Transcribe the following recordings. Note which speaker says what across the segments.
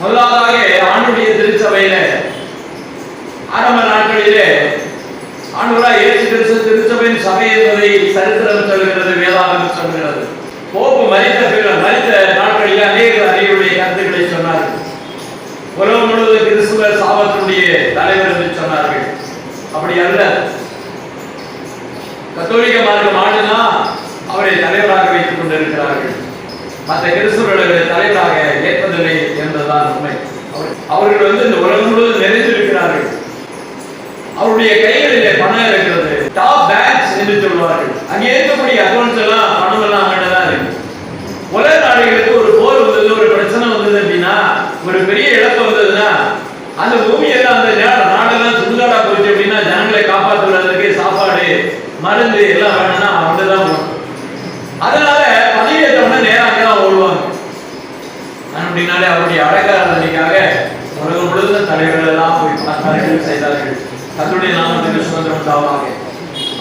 Speaker 1: முதலாவதாக ஆண்டுடைய திருச்சபையில ஆரம்ப நாட்களிலே ஆண்டவரா இயேசு கிறிஸ்து திருச்சபையின் சபை என்பதை சரித்திரம் சொல்கிறது வேதாகம் சொல்கிறது போப்பு மறித்த மனித மறித்த நாட்களில் அநேக அறிவுடைய கருத்துக்களை சொன்னார்கள். உலகம் முழுவதும் கிறிஸ்துவ சாபத்தினுடைய தலைவர் என்று சொன்னார்கள். அப்படி அல்ல. கத்தோலிக்க மார்க்கம் ஆண்டுனா அவரை தலைவராக வைத்துக் கொண்டிருக்கிறார்கள். மற்ற கிறிஸ்துவ தலைவராக ஏற்பதில்லை என்பதுதான் உண்மை அவர்- அவர்கள் வந்து இந்த உலகம் முழுவதும் நிறைந்திருக்கிறார்கள். அவருடைய கைகளிலே பணம் இருக்கிறது. டாப் பேங்க்ஸ் என்று சொல்வார்கள் அங்கே இருக்கக்கூடிய அக்கௌண்ட்ஸ் எல்லாம் பணம் எல்லாம் அங்கே தான் இருக்கு. உலக நாடுகளுக்கு ஒரு போர் வந்தது ஒரு பிரச்சனை வந்தது அப்படின்னா ஒரு பெரிய இழப்பு வந்ததுன்னா அந்த பூமியெல்லாம் அந்த நாடெல்லாம் சுடுகாடா போச்சு அப்படின்னா ஜனங்களை காப்பாற்றுவதற்கு சாப்பாடு மருந்து எல்லாம் வேணும்னா அவங்க தான் போகணும். அதனால பதவி நேரம் நேரம் அங்கதான் ஓடுவாங்க. அப்படின்னாலே அவருடைய அடக்கார எல்லாம் செய்தார்கள். கத்துடைய நாமத்துக்கு சுதந்திரம் உண்டாவாக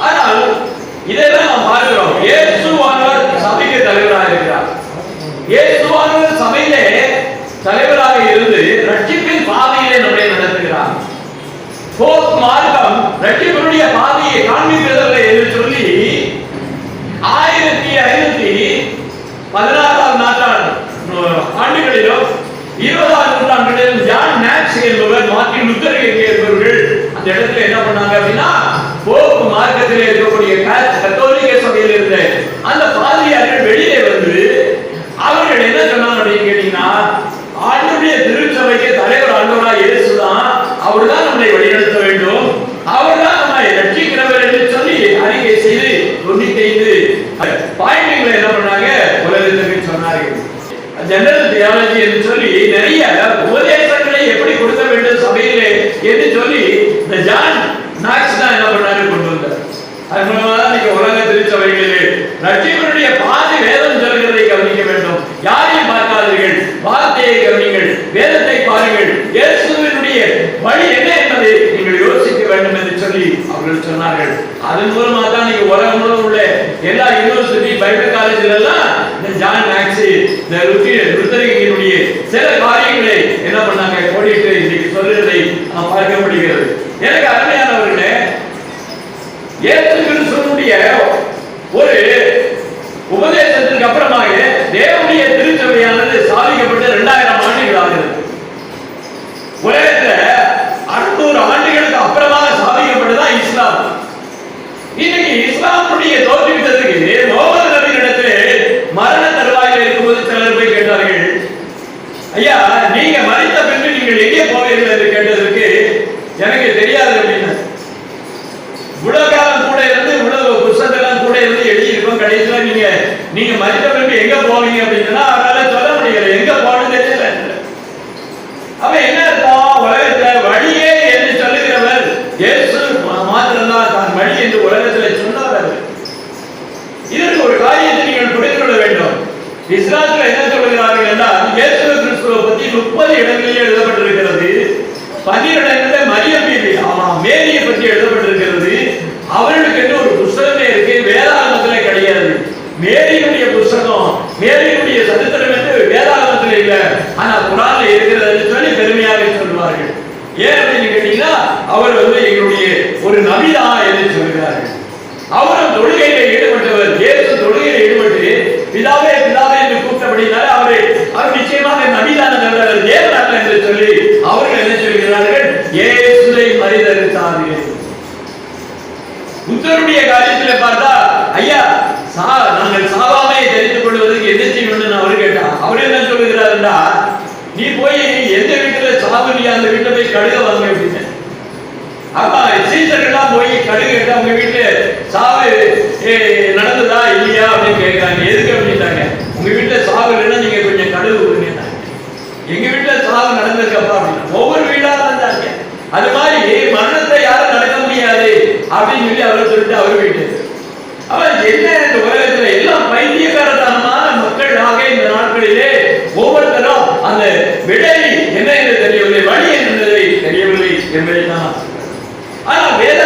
Speaker 1: ஆனால் இதெல்லாம் நாம் பார்க்கிறோம். இயேசுவானவர் சபைக்கு தலைவராக இருக்கிறார். இயேசு என்பவர்கள் இடத்துல என்ன பண்ணாங்க அப்படின்னா போக்கு மார்க்கத்திலே இருக்கக்கூடிய கா- கத்தோலிக்க சபையில் இருந்த அந்த பாதிரியார்கள் வெளியே வந்து அவர்கள் என்ன சொன்னாங்க அப்படின்னு கேட்டீங்கன்னா ஆண்டுடைய திருச்சபைக்கு தலைவர் ஆண்டவரா இயேசுதான் அவர்தான் நம்மை வழிநடத்த வேண்டும் அவர்தான் நம்மை ரட்சிக்கிறவர் என்று சொல்லி அறிக்கை செய்து தொண்ணூத்தி ஐந்து பாயிண்ட்களை என்ன பண்ணாங்க உலகத்திற்கு சொன்னார்கள் ஜெனரல் தியாலஜி என்று சொல்லி நிறைய உபதேசங்களை எப்படி கொடுக்க வேண்டும் சபையிலே என்று சொல்லி இந்த ஜான் நாக்ஸ் தான் என்ன பண்ணாரு கொண்டு வந்தார் அது மூலமா தான் நீங்க உலக திருச்சபைகளிலே பாதி வேதம் சொல்கிறதை கவனிக்க வேண்டும். யாரையும் பார்க்காதீர்கள். வார்த்தையை கவனிங்கள் வேதத்தை பாருங்கள். இயேசுவினுடைய வழி என்ன என்பதை நீங்கள் யோசிக்க வேண்டும் என்று சொல்லி அவர்கள் சொன்னார்கள். அதன் மூலமா தான் நீங்க உலகம் முழுவதும் உள்ள எல்லா யூனிவர்சிட்டி பைபிள் காலேஜ்ல எல்லாம் இந்த ஜான் மேக்ஸி இந்த ருத்தி ருத்தரிகளுடைய சில காரியங்களை என்ன பண்ணாங்க? கோடிட்டு இன்னைக்கு சொல்லுறதை நாம் பார்க்க முடிகிறது. எனக்கு அருமையானவர்களே இயேசு கிறிஸ்துவனுடைய ஒரு உபதேசத்திற்கு அப்புறமாக தேவனுடைய திருச்சபையானது சாதிக்கப்பட்டு இரண்டாயிரம் ஆண்டுகள் ஆகிறது உலகத்துல அறுநூறு ஆண்டுகளுக்கு அப்புறமாக சாதிக்கப்பட்டதுதான் இஸ்லாம் இன்னைக்கு இஸ்லாமுடைய தோற்றுவித்ததுக்கு முகமது நபியிடத்திலே மரண தருவாயில் இருக்கும்போது சிலர் போய் கேட்டார்கள் ஐயா நீங்க மறித்த பின்பு நீங்கள் எங்கே போவீர்கள் என்று கேட்டதற்கு எனக்கு தெரியாது அப்படின்னு இவ்வளவு காலம் கூட இருந்து இவ்வளவு புத்தகத்தெல்லாம் கூட இருந்து எழுதியிருக்கோம் கடைசியில நீங்க நீங்க மறித்த பின்பு எங்க போவீங்க அப்படின்னா அவரால சொல்ல முடியல எங்க போகணும்னு தெரியல அப்ப என்ன அர்த்தம் உலகத்துல வழியே என்று சொல்லுகிறவர் இயேசு மா- மாத்திரம்தான் தான் வழி என்று உலகத்துல சொன்னார் அவர் இதற்கு ஒரு காரியத்தை நீங்கள் புரிந்து கொள்ள வேண்டும் இஸ்லாத்துல என்ன சொல்கிறார்கள் என்றால் இயேசு கிறிஸ்துவை பத்தி முப்பது இடங்களிலே எழுதப்பட்டிருக்கிறது. பன்னிரண்டு இடங்களில் மரியம் ஆமா மேரியை பற்றி எழுதப்பட்டிருக்கிறது. அவர்களுக்கு என்று ஒரு புஸ்தகமே இருக்கு வேதாகமத்திலே கிடையாது மேரியினுடைய புஸ்தகம் மேரியினுடைய சரித்திரம் என்று வேதாகமத்தில் இல்ல ஆனா குரான்ல இருக்கிறது என்று சொல்லி பெருமையாக சொல்வார்கள் ஏன் அப்படின்னு கேட்டீங்கன்னா அவர் வந்து எங்களுடைய ஒரு நபிதா என்று சொல்கிறார்கள் அவரும் தொழுகையில ஈடுபட்டவர் இயேசு தொழுகையில ஈடுபட்டு பிதாவே பிதாவே என்று கூப்பிட்டபடினால அவரை அவர் நிச்சயமாக நபிதான தவிர தேவனாக என்று சொல்லி அவர்கள் என்ன சொல்கிறார்கள் இயேசுவை மறிதறுத்தார்கள் புத்தருடைய காரியத்துல பார்த்தா ஐயா சா நாங்கள் சாவாமை தெரிந்து கொள்வதற்கு என்ன செய்யணும்னு அவர் கேட்டா அவர் என்ன சொல்லுகிறாருன்னா நீ போய் எந்த வீட்டுல சாவலியா அந்த வீட்டுல போய் கழுக வாங்க அப்படின்னு அப்பா சீசர்கள்லாம் போய் கடுகு கேட்டு அவங்க வீட்டுல சாவு ஏ, நடந்ததா இல்லையா அப்படின்னு கேட்கிறாங்க. எதுக்கு அப்படின்னாங்க உங்க வீட்டுல சாவு இல்லைன்னா நீங்க கொஞ்சம் கடுகு கொடுங்கன்னாங்க எங்க வீட்டுல சாவு நடந்திருக்கப்பா அப்படின்னா. ஒவ்வொரு வீடா இருந்தாங்க. அது மாதிரி மரணத்தை யாரும் நடக்க முடியாது அப்படின்னு சொல்லி அவரை சொல்லிட்டு அவர் வீட்டு அவ என்ன இந்த உலகத்துல எல்லாம் பைத்தியக்காரத்தனமான மக்களாக இந்த நாட்களிலே ஒவ்வொருத்தரும் அந்த விடை என்ன என்று தெரியவில்லை வழி என்ன தெரியவில்லை என்பதை தான் ஆனா வேற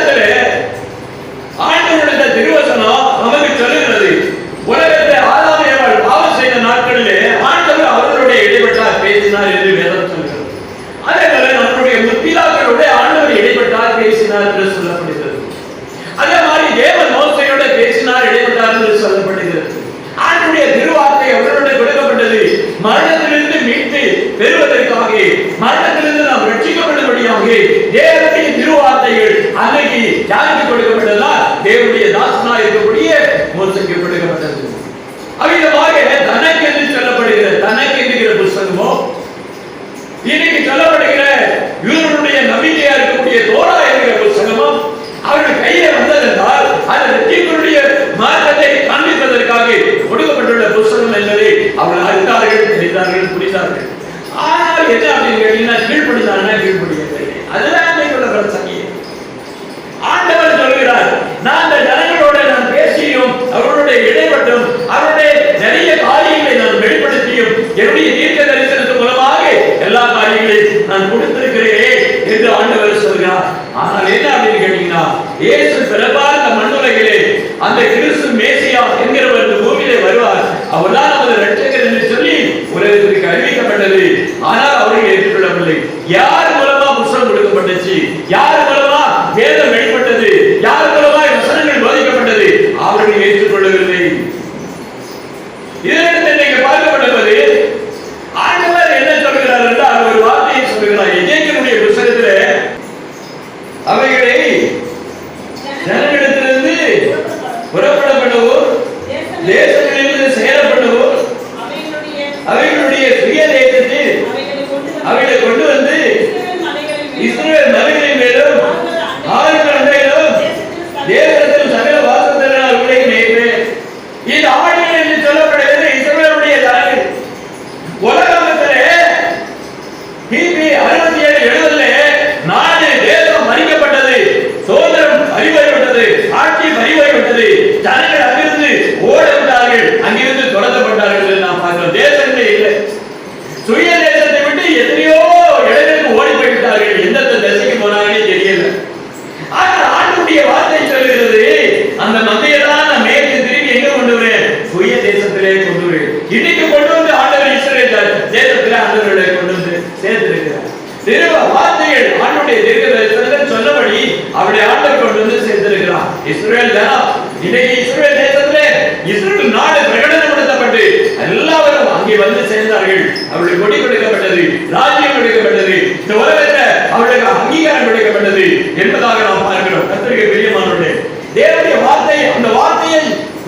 Speaker 1: கொடுக்கப்பட்டது ராஜ்யம் கொடுக்கப்பட்டது. இந்த உலகத்தை அவர்களுக்கு அங்கீகாரம் கொடுக்கப்பட்டது என்பதாக நாம் பார்க்கிறோம். கத்திரிக்கை பிரியமானவர்களே தேவனுடைய வார்த்தை அந்த வார்த்தையை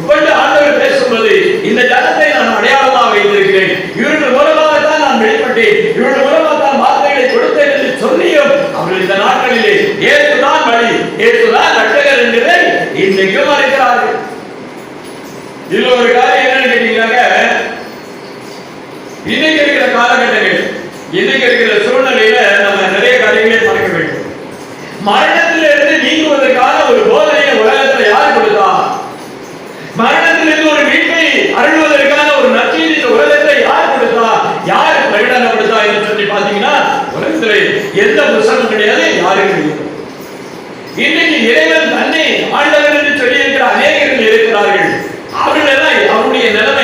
Speaker 1: கொண்டு ஆண்டவர் பேசும்போது இந்த ஜனத்தை நான் அடையாளமாக வைத்திருக்கிறேன். இவர்கள் மூலமாக தான் நான் வெளிப்பட்டேன். இவர்கள் மூலமாக தான் வார்த்தைகளை கொடுத்தேன் என்று சொல்லியும் அவர்கள் இந்த நாட்களிலே ஏற்றுதான் வழி ஏற்றுதான் ரட்சகர் என்கிறதை இன்றைக்கும் மறைக்கிறார்கள் இதுல ஒரு காரியம் என்னன்னு கேட்டீங்கன்னாக்க இன்னைக்கு இருக்கிற காலகட்டங்கள் இன்னைக்கு இருக்கிற சூழ்நிலையில நம்ம நிறைய காரியங்களை பார்க்க வேண்டும். மரணத்தில இருந்து நீங்குவதற்கான ஒரு போதனையை உலகத்துல யார் கொடுத்தா? மரணத்திலிருந்து ஒரு மீட்பை அருள்வதற்கான ஒரு நற்செய்தி உலகத்துல யார் கொடுத்தா? யார் பிரகடனப்படுத்தா என்று சொல்லி பாத்தீங்கன்னா உலகத்துல எந்த புத்தகம் கிடையாது யாரும் கிடையாது. இன்னைக்கு இறைவன் தன்னை ஆண்டவர் என்று சொல்லி இருக்கிற அநேகர்கள் இருக்கிறார்கள். அவர்கள் எல்லாம் அவருடைய நிலைமை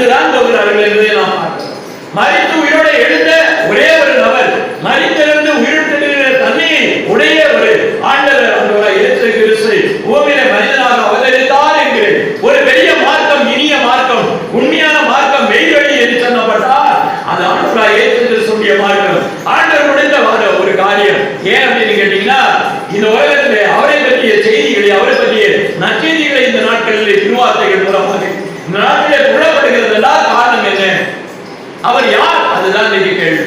Speaker 1: அழிந்துதான் போகிறார்கள் என்பதை நாம் பார்க்கிறோம். மறித்து உயிரோட எழுந்த ஒரே ஒரு நபர் மறித்திருந்து உயிர்த்தெழுகிற தன்னை உடைய ஒரு ஆண்டவர் அந்த இயேசு கிறிஸ்து பூமியில மனிதனாக அவதரித்தார் என்று ஒரு பெரிய மார்க்கம் இனிய மார்க்கம் உண்மையான மார்க்கம் மெய்வழி என்று சொன்னப்பட்டால் அது ஆண்டவராக இயேசு கிறிஸ்துடைய மார்க்கம். ஆண்டவர் முடிந்த வார- ஒரு காரியம். ஏன் அப்படின்னு கேட்டீங்கன்னா இந்த உலகத்திலே அவரை பற்றிய செய்திகளை அவரை பற்றிய நற்செய்திகளை இந்த நாட்களில் திருவார்த்தைகள் மூலமாக. இந்த நாட்டிலே புலப்படுகிறது என்றால் காரணம் என்ன அவர் யார்? அதுதான் இன்னைக்கு கேள்வி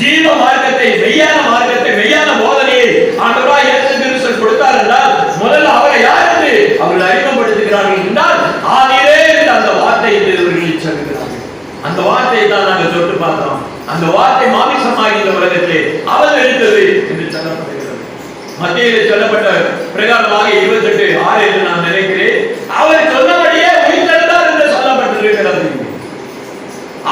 Speaker 1: ஜீவ மார்க்கத்தை மெய்யான மார்க்கத்தை மெய்யான போதனையை ஆண்டவராய் இயேசு கிறிஸ்து கொடுத்தார் என்றால் முதல்ல அவரை யார் என்று அவர்கள் அறிமுகப்படுத்துகிறார்கள் என்றால் ஆதியிலே இருந்த அந்த வார்த்தை என்று இவர்கள் சொல்கிறார்கள் அந்த வார்த்தையை தான் நாங்கள் தொட்டு பார்த்தோம் அந்த வார்த்தை மாமிசமாக இந்த உலகத்திலே அவர் எடுத்தது என்று சொல்லப்படுகிறது. மத்தியில் சொல்லப்பட்ட பிரகாரமாக இருபத்தி எட்டு ஆறு என்று நான் நினைக்கிறேன். அவர் சொன்னபடியே உயிர்த்தெழுந்தார் என்று சொல்லப்பட்டிருக்கிறது.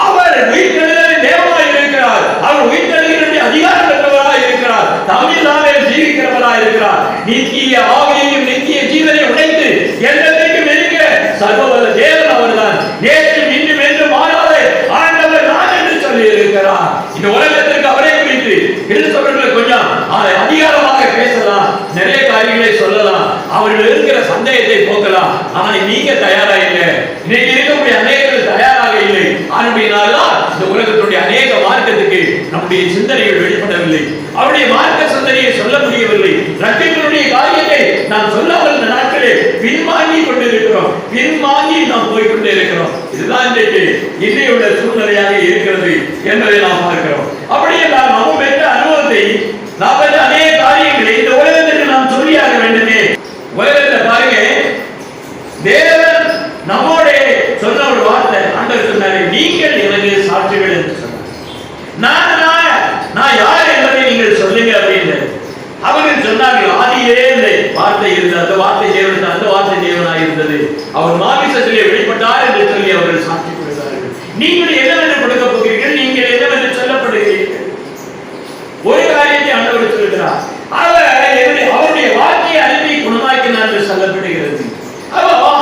Speaker 1: அவர் உயிர்த்தெழுதலின் தேவனாய் இருக்கிறார். அவர் உயிர்த்தெழுகிற அதிகாரம் பெற்றவராய் இருக்கிறார். தமிழ்நாடு ஜீவிக்கிறவராய் இருக்கிறார். நீக்கிய ஆவியையும் நித்திய ஜீவனை உடைத்து என்றைக்கும் இருக்கிற சர்வவல்ல தேவன் அவர்தான் நேற்று இன்றும் என்று மாறாத ஆண்டவர் நான் என்று சொல்லி இருக்கிறார் இந்த உலகத்திற்கு அவரே குறித்து கிறிஸ்தவர்களை கொஞ்சம் அதை அதிகாரமாக பேசலாம் நிறைய காரியங்களை சொல்லலாம். அவர்கள் இருக்கிற சந்தேகத்தை போக்கலாம். ஆனால் நீங்க தயாரா இல்லை. இன்னைக்கு இருக்கக்கூடிய அநேகர்கள் தயாராக இல்லை. ஆனபடியினால்தான் இந்த உலகத்துடைய அநேக மார்க்கத்துக்கு நம்முடைய சிந்தனைகள் வெளிப்படவில்லை. அவருடைய மார்க்க சிந்தனையை சொல்ல முடியவில்லை. ரத்தினுடைய காரியத்தை நாம் சொல்லாமல் இந்த நாட்களே பின்வாங்கி கொண்டிருக்கிறோம். பின்வாங்கி நாம் போய்கொண்டே இருக்கிறோம். இதுதான் இன்றைக்கு இன்றையுள்ள சூழ்நிலையாக இருக்கிறது என்பதை நாம் பார்க்கிறோம். அப்படியே நாம் நம்ம பெற்ற அனுபவத்தை நாம் பெற்ற அநேக காரியங்களை இந்த உலகத்திற்கு நாம் சொல்லியாக வேண்டுமே உலகத்தை பாருங்க தேவன் நம்மோட சொன்ன ஒரு வார்த்தை ஆண்டவர் சொன்னாரு நீங்கள் எனக்கு சாட்சிகள் என்று சொன்னார் நான் நான் நான் யார் என்பதை நீங்கள் சொல்லுங்க அப்படின்னு அவர்கள் சொன்னார்கள் ஆதியிலே இந்த வார்த்தை இருந்தது அந்த வார்த்தை தேவன் அந்த வார்த்தை தேவனாய் இருந்தது அவர் வெளிப்பட்டார் என்று சொல்லி அவர்கள் சாட்சி கொடுத்தார்கள். நீங்கள் என்னவென்று கொடுக்க போகிறீர்கள்? நீங்கள் என்னவென்று சொல்லப்படுகிறீர்கள்? ஒரு காரியத்தை ஆண்டவர் சொல்கிறார். அவர் என்னுடைய- அவருடைய வாழ்க்கையை அனுப்பி குணமாக்கினார் என்று சொல்லப்படுகிறது.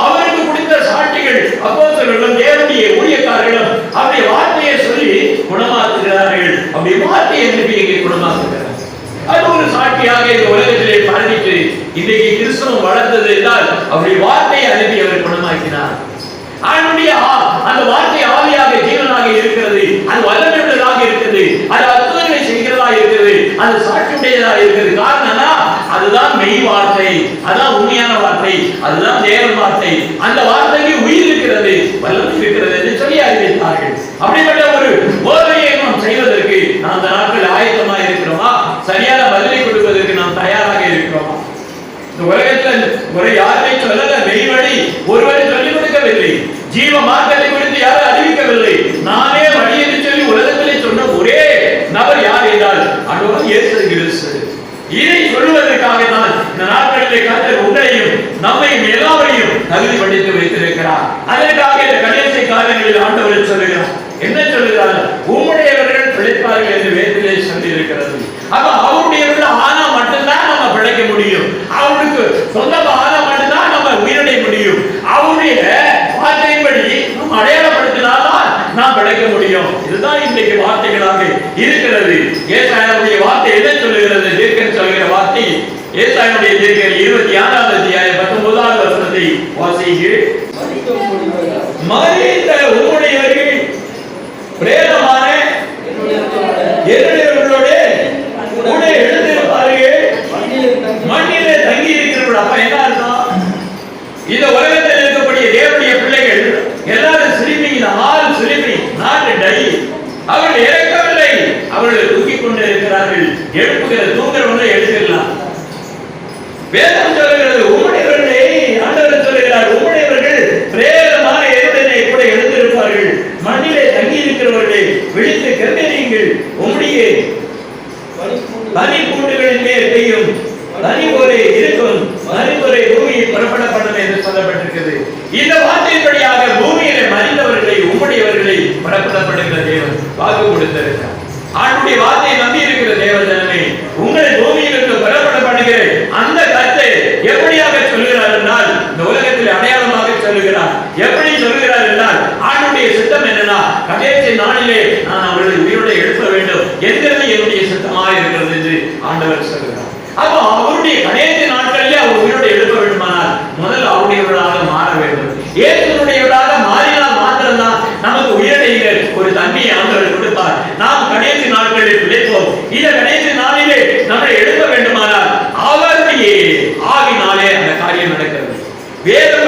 Speaker 1: அவருக்கு கொடுத்த சாட்சிகள் அப்போசர்களும் தேவனுடைய ஊழியக்காரர்களும் அவருடைய வார்த்தையை சொல்லி குணமாக்குகிறார்கள். அப்படி வார்த்தையை அனுப்பி இங்கே குணமாக்குகிறார் அது ஒரு சாட்சியாக இந்த உலகத்திலே பரவிட்டு இன்றைக்கு கிறிஸ்தவம் வளர்ந்தது என்றால் அவருடைய வார்த்தை அனுப்பி அவர் குணமாக்கினார் அவனுடைய ஆ- அந்த வார்த்தை இருக்கிறது. அது வல்லமையுள்ளதாக இருக்கிறது. அது அற்புதங்களை செய்கிறதா இருக்கிறது. அது சாட்சியுடையதா இருக்கிறது. காரணம்னா அதுதான் மெய் வார்த்தை. அதான் உண்மையான வார்த்தை. அதுதான் தேவன் வார்த்தை. அந்த வார்த்தைக்கு உயிர் இருக்கிறது. வல்லமை இருக்கிறது என்று சொல்லி அறிவித்தார்கள். அப்படிப்பட்ட ஒரு போதனையை நாம் செய்வதற்கு நாம் அந்த நாட்கள் ஆயத்தமா இருக்கிறோமா? சரியான பதிலை கொடுப்பதற்கு நாம் தயாராக இருக்கிறோமா? இந்த உலகத்தில் ஒரு யாருமே சொல்லல. மெய்வழி ஒருவரை சொல்லிக் கொடுக்கவில்லை. ஜீவ மார்க்கத்தை குறித்து யாரும் அறிவிக்கவில்லை நானே வழி என்று சொல்லி உலகத்திலே சொன்ன ஒரே நபர் யார் என்றால் அன்றோடு இயேசு கிறிஸ்து இதை சொல்வதற்காக தான் இந்த நாட்களிலே கர்த்தர் உங்களையும் நம்மையும் எல்லாரையும் தகுதி படித்து வைத்திருக்கிறார் அதற்காக இந்த கடைசி சொல்லுகிறார். என்ன சொல்லுகிறார்? உம்முடையவர்கள் பிழைப்பார்கள் என்று வேதத்திலே சொல்லி இருக்கிறது அப்ப அவருடையவர்கள் ஆனா மட்டும்தான் நம்ம பிழைக்க முடியும். அவருக்கு சொந்தமா ஆனா மட்டும்தான் நம்ம உயிரிழை முடியும். அவருடைய வார்த்தையின்படி நம்ம அடையாளப்படுத்தினால்தான் நாம் பிழைக்க முடியும். இதுதான் இன்றைக்கு வார்த்தைகளாக இருக்கிறது. ஏசாயனுடைய வார்த்தை எதை சொல்லுகிறது? தீர்க்கன் சொல்கிற வார்த்தை ஏசாயனுடைய தீர்க்கன் இருபத்தி ஆறாவது அத்தியாயம் பத்தொன்பதாவது வசனத்தை வாசிக்கிறேன் மறித்த உம்முடையவர்கள் பிரேதமான என்னுடையவர்களோட கூட எழுந்திருப்பார்கள் மண்ணிலே தங்கி இருக்கிறவர்கள் அப்ப என்ன அர்த்தம் இந்த உலகத்தில் இருக்கக்கூடிய தேவனுடைய பிள்ளைகள் எல்லாரும் sleeping all sleeping not die அவர்கள் இறக்கவில்லை அவர்கள் தூக்கிக் கொண்டு இருக்கிறார்கள் எழுப்புகிற தூங்குறவங்களை எழுதிடலாம். வேதம் சொல்லுகிறது உம்முடையவர்களே ஆண்டவர் சொல்லுகிறார். உம்முடையவர்கள் பிரேதமான எழுதனை கூட எழுந்திருப்பார்கள். மண்ணிலே தங்கி இருக்கிறவர்களே விழித்து கருதினீங்கள் உம்முடைய பனி கூண்டுகளின் மேல் பெய்யும் பனி ஒரே இருக்கும். பனி ஒரே பூமியில் புறப்படப்படும் என்று சொல்லப்பட்டிருக்கிறது. இந்த வார்த்தையின்படியாக பூமியிலே மறிந்தவர்களை உம்முடையவர்களை புறப்படப்படுகிற தேவன் வாக்கு கொடுத்திருக்கிறார் ஆண்டுடைய வார்த்தையை நம்பி இருக்கிற தேவ ஜனமே உங்களை பூமியிலிருந்து புறப்படப்படுகிற அந்த கத்தை எப்படியாக சொல்கிறார் என்றால் இந்த அடையாளமாக சொல்லுகிறார். எப்படி சொல்லுகிறார் என்றால் ஆண்டுடைய சித்தம் என்னன்னா கடைசி நாளிலே நான் அவர்களை உயிரோட எழுப்ப வேண்டும். என்கிறது என்னுடைய சித்தமாக இருக்கிறது என்று ஆண்டவர் சொல்லுகிறார். அப்போ அவருடைய கடைசி நாட்களிலே அவர் உயிரோடு எழுப்ப வேண்டுமானால் முதல் அவருடையவர்களாக மாற வேண்டும். இயேசுனுடையவர்களாக மாறினால் மாத்திரம்தான் நமக்கு உயிரடைகள் ஒரு தன்மையை ஆண்டவர் கொடுப்பார். நாம் கடைசி நாட்களில் பிழைப்போம் இதை கடைசி நாளிலே நம்மை எழுப்ப வேண்டுமானால் அவருடைய ஆவினாலே அந்த காரியம் நடக்கிறது வேதம்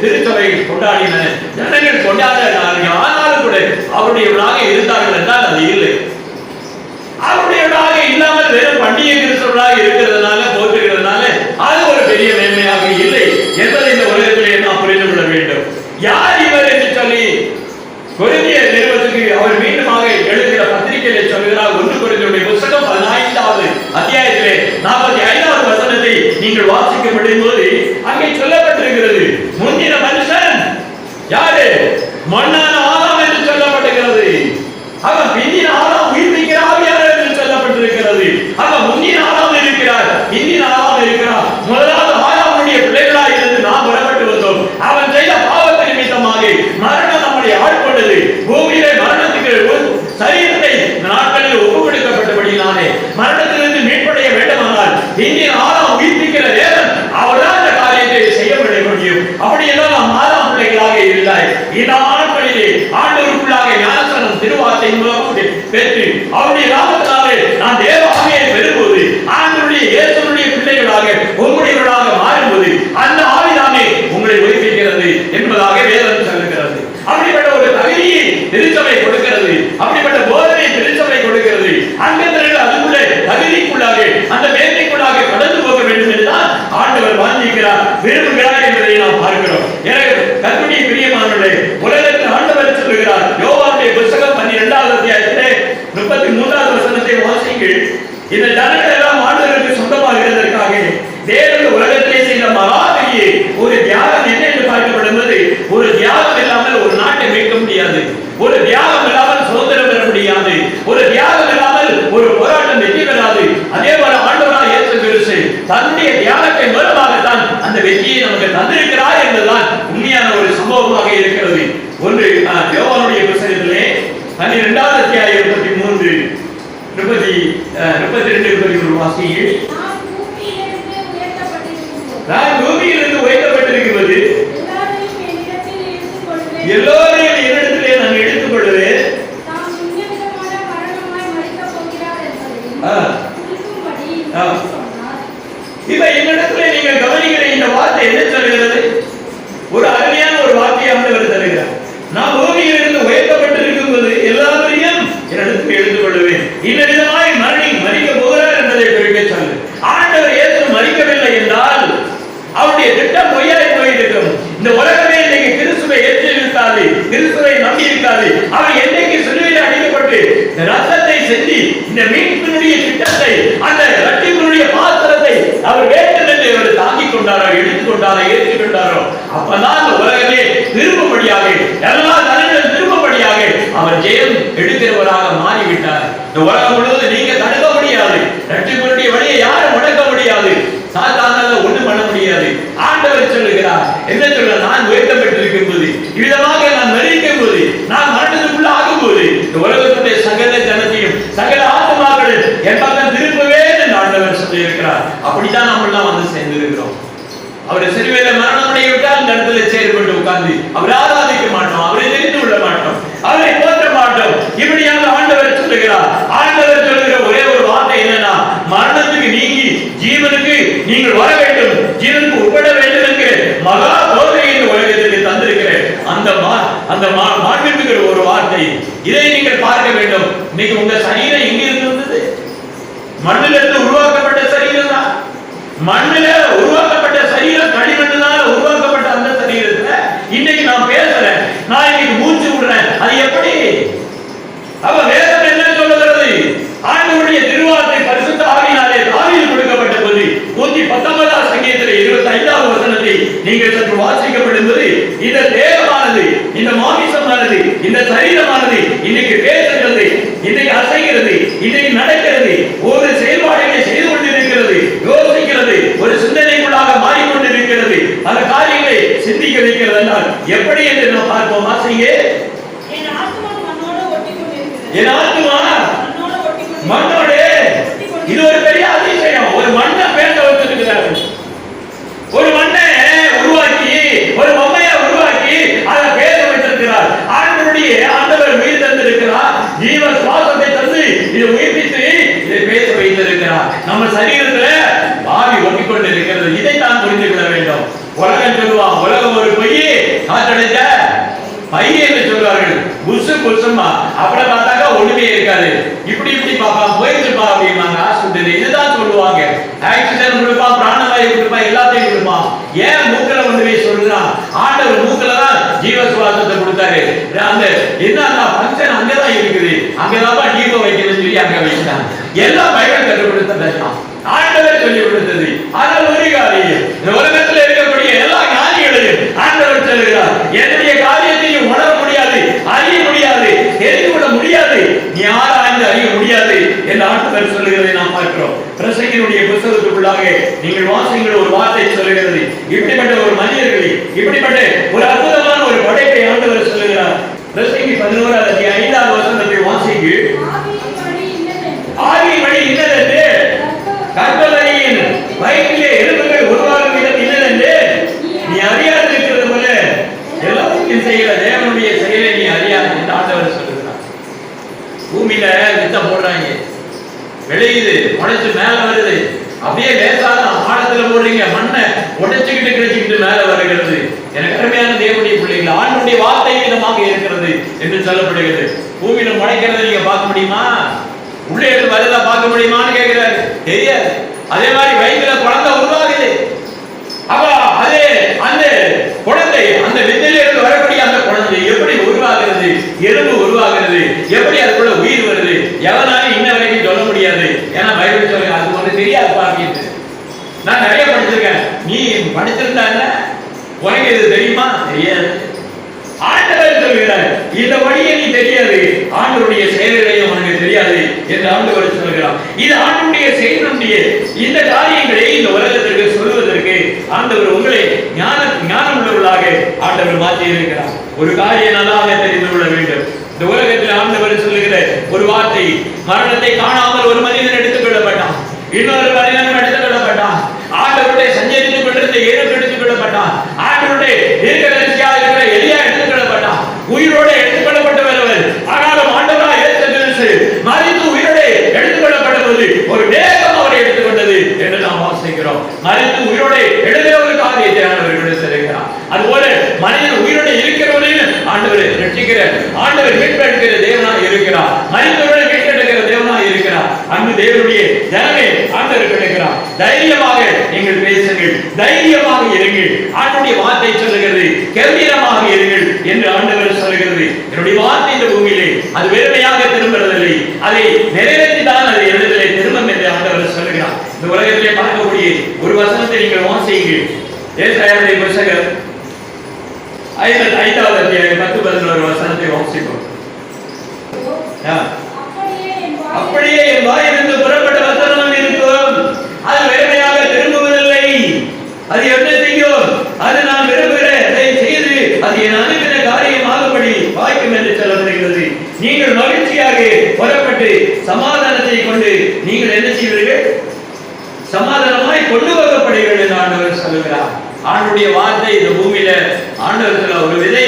Speaker 1: திருச்சபை கொண்டாடின ஜனங்கள் கொண்டாட ஆனாலும் கூட அவருடையவனாக இருந்தார்கள் என்றால் அது இல்லை. அவருடையவனாக இல்லாமல் வெறும் பண்டிகை கிறிஸ்தவனாக இருக்கிறதுனால போற்றுகிறதுனால அது ஒரு பெரிய மேன்மையாக இல்லை என்பதை இந்த உலகத்திலே நாம் புரிந்து கொள்ள வேண்டும். யார் இவர் என்று சொல்லி கொரிந்திய நிறுவனத்துக்கு அவர் மீண்டுமாக எழுதுகிற பத்திரிகையில சொல்கிறார். ஒன்று குறிஞ்சுடைய புத்தகம் பதினைந்தாவது அத்தியாயத்திலே நாற்பத்தி ஐந்தாவது வசனத்தை நீங்கள் வாசிக்க முடியும் போது அங்கே சொல்ல முந்தின மனுஷன்? யாரு? மன்னா இருக்கிறது ஒன்று தேவானுடைய புத்தகத்திலே பன்னிரெண்டாவது அத்தியாயம் இருபத்தி மூன்று முப்பத்தி முப்பத்தி ரெண்டு முப்பத்தி மூணு வாசிகள் ஆண்டவர் சொல்லுகிறார். என்ன சொல்ல நான் உயர்த்தப்பட்டிருக்கும் போது இவ்விதமாக நான் மறிக்கும் போது நான் மரணத்துக்குள்ள ஆகும் போது இந்த உலகத்துடைய சகல ஜனத்தையும் சகல ஆத்மாக்கள் என் பக்கம் திரும்பவே ஆண்டவர் சொல்லி அப்படித்தான் நம்ம எல்லாம் வந்து சேர்ந்திருக்கிறோம். அவரை சிறுவையில மரணம் விட்டால் இந்த இடத்துல செயல்பட்டு உட்கார்ந்து அவரை ஆராதிக்க மாட்டோம் அவரை தெரிந்து கொள்ள மாட்டோம் அவரை போற்ற மாட்டோம். இப்படியாக ஆண்டவர் சொல்லுகிறார். ஆண்டவர் சொல்லுகிற ஒரே ஒரு வார்த்தை என்னன்னா மரணத்துக்கு நீங்க ஜீவனுக்கு நீங்கள் வர வேண்டும். ஜீவனுக்கு உட்பட வேண்டும் என்கிற மகா போதனை இந்த உலகத்திற்கு தந்திருக்கிறேன் அந்த அந்த மாண்பிற்குகிற ஒரு வார்த்தை. இதை நீங்கள் பார்க்க வேண்டும். இன்னைக்கு உங்க சரீரம் எங்க இருந்தது மண்ணிலிருந்து உருவாக்கப்பட்ட சரீரம் தான். மண்ணில உலகம் சொல்லுவான் உலகம் ஒரு பொய் காற்றடைத்த பையன் என்று சொல்வார்கள் புசு புசுமா அப்படி பார்த்தாக்கா ஒண்ணுமே இருக்காது. இப்படி இப்படி பாப்பா போயிருப்பா அப்படிம்பாங்க. ஹாஸ்பிட்டல் இதுதான் சொல்லுவாங்க. ஆக்சிஜன் கொடுப்பான் பிராணவாயு கொடுப்பான் எல்லாத்தையும் கொடுப்பான் ஏன் மூக்கல கொண்டு போய் சொல்லுறான் ஆண்டவர் மூக்கல தான் ஜீவ சுவாசத்தை கொடுத்தாரு அந்த என்ன பங்கன் அங்கதான் இருக்குது. அங்கதான் ஜீவ வைக்கணும்னு சொல்லி அங்க வைக்கிறாங்க எல்லாம் பைபிள் கற்றுக் கொடுத்ததான் ஆண்டவர் சொல்லி கொடுத்தது. ஆனால் ஒரு காரியம். இந்த உலக இருக்கக்கூடிய எல்லா ஞானிகளையும் ஆண்டவர் சொல்லுகிறார் என்னுடைய காரியத்தையும் உணர முடியாது அறிய முடியாது தெரிந்து கொள்ள முடியாது நீ ஆராய்ந்து அறிய முடியாது என்று ஆண்டவர் சொல்லுகிறதை நாம் பார்க்கிறோம். பிரசங்கினுடைய புத்தகத்துக்குள்ளாக நீங்கள் வாசிங்கள் ஒரு வார்த்தை சொல்லுகிறது. இப்படிப்பட்ட ஒரு மனிதர்களை இப்படிப்பட்ட ஒரு அற்புதமான ஒரு படைப்பை ஆண்டவர் சொல்லுகிறார். பிரசங்கி பதினோராவது ஐந்தாவது வசனத்தை வாசிக்கு
Speaker 2: ஆவியின் வழி
Speaker 1: ஆவியின் வழி
Speaker 2: இன்னதென்று,
Speaker 1: இன்னதென்று கற்பனையின் வயிற்றிலே எலும்புகள் உருவாகும் விதம் இன்னதென்று நீ அறியாது இருக்கிறது போல எல்லாத்தையும் செய்கிற தேவனுடைய செயலை நீ அறியாது என்று ஆண்டவர் சொல்லுகிறார் பூமியில வித்த போடுறாங்க உடைச்சு மேல வருது. அப்படியே லேசான ஆழத்துல போடுறீங்க. மண்ணை உடைச்சுக்கிட்டு கிடைச்சுக்கிட்டு மேல வருகிறது. எனக்கு அருமையான தேவனுடைய பிள்ளைகள் ஆண்டுடைய வார்த்தை விதமாக இருக்கிறது என்று சொல்லப்படுகிறது. பூமியில முளைக்கிறத நீங்க பார்க்க முடியுமா? உள்ளே இருந்து வருதா பார்க்க முடியுமான்னு கேட்கிறாரு. தெரியாது அதே மாதிரி வயிற்றுல குழந்தை உருவாகுது அப்ப அதே அந்த குழந்தை அந்த வித்திலிருந்து வரக்கூடிய அந்த குழந்தை எப்படி உருவாகிறது எலும்பு உருவாகிறது எப்படி அதுக்குள்ள உயிர் வருது எவனாலும் இன்ன வரைக்கும் சொல்ல முடியாது ஏன்னா பைபிள் சொல்லுங்க அது ஒண்ணு தெரியாது பாக்கிட்டு. நான் நிறைய படிச்சிருக்கேன். நீ படிச்சிருந்தா உனக்கு இது தெரியுமா? தெரியாது. ஆண்டவர் சொல்கிறார்? இந்த வழியை நீ தெரியாது. ஆண்டவருடைய செயல்களையும் உனக்கு தெரியாது என்று ஆண்டவர் சொல்கிறார். இது ஆண்டுடைய செயலுடைய இந்த காரியங்களை இந்த உலகத்திற்கு சொல்வதற்கு ஆண்டவர் உங்களை ஞான ஞானம் உள்ளவர்களாக ஆண்டவர் மாற்றி இருக்கிறார் ஒரு காரியம் நல்லாக தெரிந்து கொள்ள வேண்டும். இந்த உலகத்தில் ஆண்டவர் சொல்லுகிற ஒரு வார்த்தை மரணத்தை காணாமல் ஒரு மனிதன் எடுத்துக் கொள்ளப்பட்டான். இன்னொரு மனிதன் எடுத்துக் கொள்ளப்பட்டான் ஆண்டவருடைய சஞ்சரித்துக் கொண்டிருந்த ஏழு எடுத்துக் கொள்ளப்பட்டான் ஆண்டவருடைய தீர்க்கதரிசியாக இருக்கிற எளியா எடுத்துக் கொள்ளப்பட்டான் உயிரோடு எடுத்துக் கொள்ளப்பட்டவர் ஆனாலும் ஆண்டவரா இயேசு மறித்து உயிரோடு எடுத்துக் கொள்ளப்பட்ட போது ஒரு வேகம் அவரை எடுத்துக்கொண்டது என்று நாம் வாசிக்கிறோம். மறித்து உயிரோடு எழுதிய ஒரு காரியத்தை ஆண்டவர் சிறைகிறார் அதுபோல மனிதன் உயிரோடு இருக்கிறவரையும் ஆண்டவர் ரட்சிக்கிற ஆண்டவர் மீட்பெடுக்கிற தேவனாக இருக்கிறார். மனிதர்களை மீட்டெடுக்கிற தேவனாக இருக்கிறார். அன்பு தேவனுடைய ஆண்டவர் கிடைக்கிறார் தைரியமாக நீங்கள் பேசுங்கள். தைரியமாக இருங்கள். ஆண்டுடைய வார்த்தை சொல்லுகிறது கம்பீரமாக இருங்கள் என்று ஆண்டவர் சொல்லுகிறது. என்னுடைய வார்த்தை இந்த பூமியிலே அது வெறுமையாக திரும்புறதில்லை. அதை நிறைவேற்றி தான் அது எழுதலை திரும்பும் என்று ஆண்டவர் சொல்லுகிறார். இந்த உலகத்திலே பார்க்கக்கூடிய ஒரு வசனத்தை நீங்கள் வாசியுங்கள் ஏசாயாவுடைய புத்தகம் ஐந்து ஐந்தாவது அத்தியாயம் பத்து பதினோரு வசனத்தை வாசிப்போம்
Speaker 2: அப்படியே என்
Speaker 1: வாயிலிருந்து புறப்பட்ட வசனம் இருக்கும் அது வெறுமையாக திரும்புவதில்லை அது என்ன செய்யும் அது நான் விரும்புகிறேன் அதை செய்து அது என் அனுப்பின காரியமாகும்படி வாய்க்கும் என்று சொல்லப்படுகிறது நீங்கள் மகிழ்ச்சியாக புறப்பட்டு சமாதானத்தை கொண்டு நீங்கள் என்ன செய்வீர்கள்? சமாதானமாய் கொண்டு வரப்படுவீர்கள் என்று ஆண்டவர் சொல்லுகிறார். ஆண்டுடைய வார்த்தை இந்த பூமியில ஆண்டவர்கள் ஒரு விதை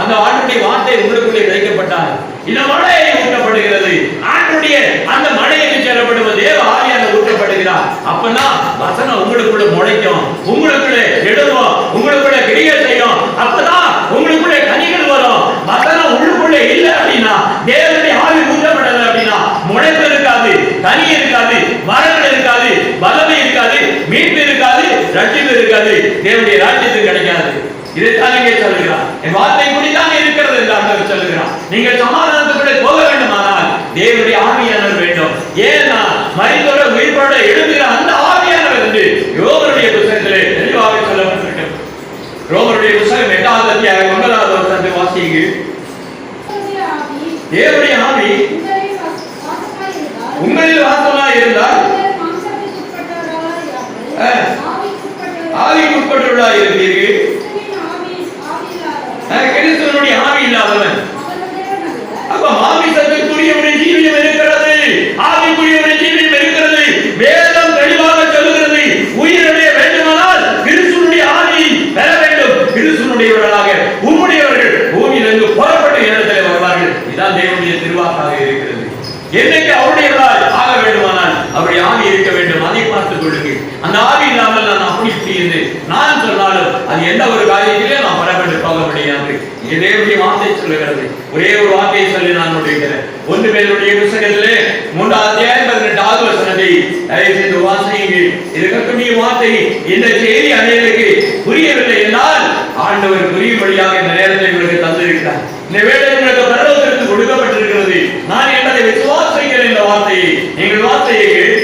Speaker 1: அந்த ஆண்டுடைய வார்த்தை உங்களுக்குள்ளே விதைக்கப்பட்டால் இந்த மழை ஊட்டப்படுகிறது. ஆண்டுடைய அந்த மழைக்கு செல்லப்படுவது தேவ ஆவியான ஊட்டப்படுகிறார். அப்பதான் வசனம் உங்களுக்குள்ள முளைக்கும் உங்களுக்குள்ள எழுதும் உங்களுக்குள்ள கிரியை செய்யும் அப்பதான் உங்களுக்குள்ள கனிகள் வரும் வசனம் உள்ளுக்குள்ள இல்ல அப்படின்னா தேவனுடைய ஆவி ஊட்டப்படல அப்படின்னா முளைப்பு இருக்காது கனி இருக்காது மரங்கள் இருக்காது பலமை இருக்காது மீட்பு இருக்காது ரட்சிப்பு இருக்காது தேவனுடைய ராஜ்யத்துக்கு கிடைக்காது. இதைத்தான் இங்கே சொல்லுகிறார் என் வார்த்தை இப்படித்தான் இருக்கிறது என்று ஆண்டவர் சொல்லுகிறார் நீங்கள் சமாதானத்துக்குள்ளே போக வேண்டுமானால் தேவனுடைய ஆவியானவர் வேண்டும். ஏன்னா மனிதோட உயிர்ப்போட எழுந்து கட்டுப்பட்டவர்களா இருக்கிறீர்கள் பூமியிலிருந்து புறப்பட்டு இடத்தில்
Speaker 2: வருவார்கள். இதுதான்
Speaker 1: தேவனுடைய இருக்கிறது. என்னைக்கு அவருடைய ஆக வேண்டுமானால் அவருடைய ஆவி இருக்க வேண்டும். அதை பார்த்துக் கொள்ளுங்கள். அந்த ஆவி இல்லாமல் நான் சொன்னாலும் அது எந்த ஒரு காரியத்திலே நான் பரப்பட்டு போக முடியாது இங்கே தேவனுடைய வார்த்தை சொல்லுகிறது. ஒரே ஒரு வார்த்தையை சொல்லி நான் முடிக்கிறேன். ஒன்று பேருடைய புத்தகத்திலே மூன்றாவது அத்தியாயம் பதினெட்டாவது வசனத்தை தயவு செய்து வாசியுங்கள். இதற்கக்கூடிய வார்த்தை இந்த செய்தி அநேகருக்கு புரியவில்லை என்றால் ஆண்டவர் புரியும்படியாக இந்த நேரத்தை உங்களுக்கு தந்திருக்கிறார். இந்த வேலை உங்களுக்கு பரலோகத்திற்கு கொடுக்கப்பட்டிருக்கிறது நான் என்பதை விசுவாசிக்கிறேன் இந்த வார்த்தையை நீங்கள் வார்த்தையை கேள்.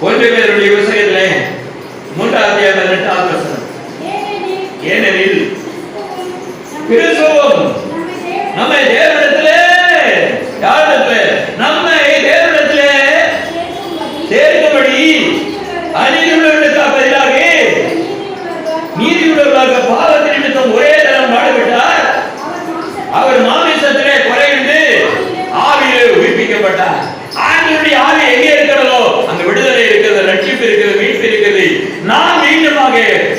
Speaker 1: ஒன்று பேருடைய விஷயத்திலே மூன்றாவது அத்தியாயம் பதினெட்டாவது வசனம்
Speaker 2: ஏனெனில்
Speaker 1: ஏனெனில்
Speaker 2: கிறிஸ்துவும்
Speaker 1: கிறிஸ்துவும்
Speaker 2: நம்மை
Speaker 1: நம்மை
Speaker 2: தேவ-
Speaker 1: தேவனிடத்திலே யாரிடத்திலே நம்மை தேவனிடத்திலே சேர்க்கும்படி அநீதியுள்ளவர்களுக்கு பதிலாக நீதியுள்ளவர்களாக பாவத்தின் நிமித்தம் ஒரே தரம் பாடுபட்டார் அவர் மாமிசத்திலே குறைந்து ஆவியிலே உயிர்ப்பிக்கப்பட்டார் ஆண்டவருடைய ஆவி எங்கே இருக்கிறதோ அங்க விடுதலை இருக்கிறது ரட்சிப்பு இருக்கிறது மீட்பு இருக்கிறது நாம் மீண்டுமாக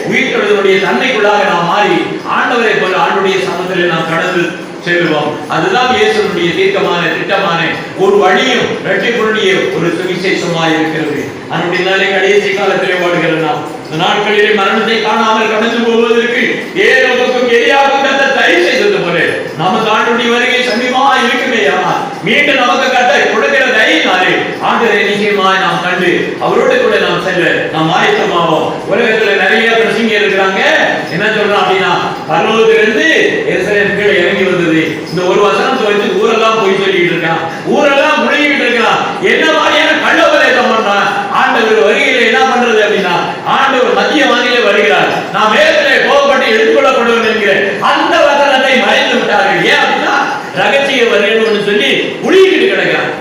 Speaker 1: உயிர்த்தெழுதலுடைய தன்மைக்குள்ளாக நாம் மாறி ஆண்டவரை போல ஆண்டுடைய சமத்திலே நாம் கடந்து செல்வோம் அதுதான் இயேசுடைய தீர்க்கமான திட்டமான ஒரு வழியும் ரட்சிப்புடைய ஒரு சுவிசேஷமாக இருக்கிறது. அதனுடைய கடைசி காலத்திலே வாழ்கிற நாம் இந்த நாட்களிலே மரணத்தை காணாமல் கடந்து போவதற்கு ஏனோக்கும் எரியாக கத்த தயவு செய்தது போல நமக்கு ஆண்டுடைய வருகை சமீபமா இருக்குமே ஆனால் மீண்டும் நமக்கு கத்த கொடுக்கிற தயினாலே ஆண்டரை நிச்சயமாய் நாம் கண்டு அவரோடு கூட நாம் செல்ல நாம் ஆயத்தமாவோம். உலகத்துல நிறைய பிரசங்க இருக்கிறாங்க. என்ன சொல்றோம் அப்படின்னா பரலோகத்திலிருந்து எருசலேம் கீழே இறங்கி வந்தது. இந்த ஒரு வசனம் வச்சு ஊரெல்லாம் போய் சொல்லிட்டு இருக்கான். ஊரெல்லாம் முழுகிட்டு இருக்கான். என்ன மாதிரியான கள்ள உபதேசம் பண்றான்? ஆண்டவர் வருகையில என்ன பண்றது அப்படின்னா ஆண்டவர் மத்திய வானிலை வருகிறார். நான் வேதத்திலே கோபப்பட்டு எடுத்துக்கொள்ளப்படுவேன் என்கிற அந்த வசனத்தை மறைந்து விட்டார்கள். ஏன் அப்படின்னா ரகசிய வருகைன்னு சொல்லி முழுகிட்டு கிடக்கிறான்.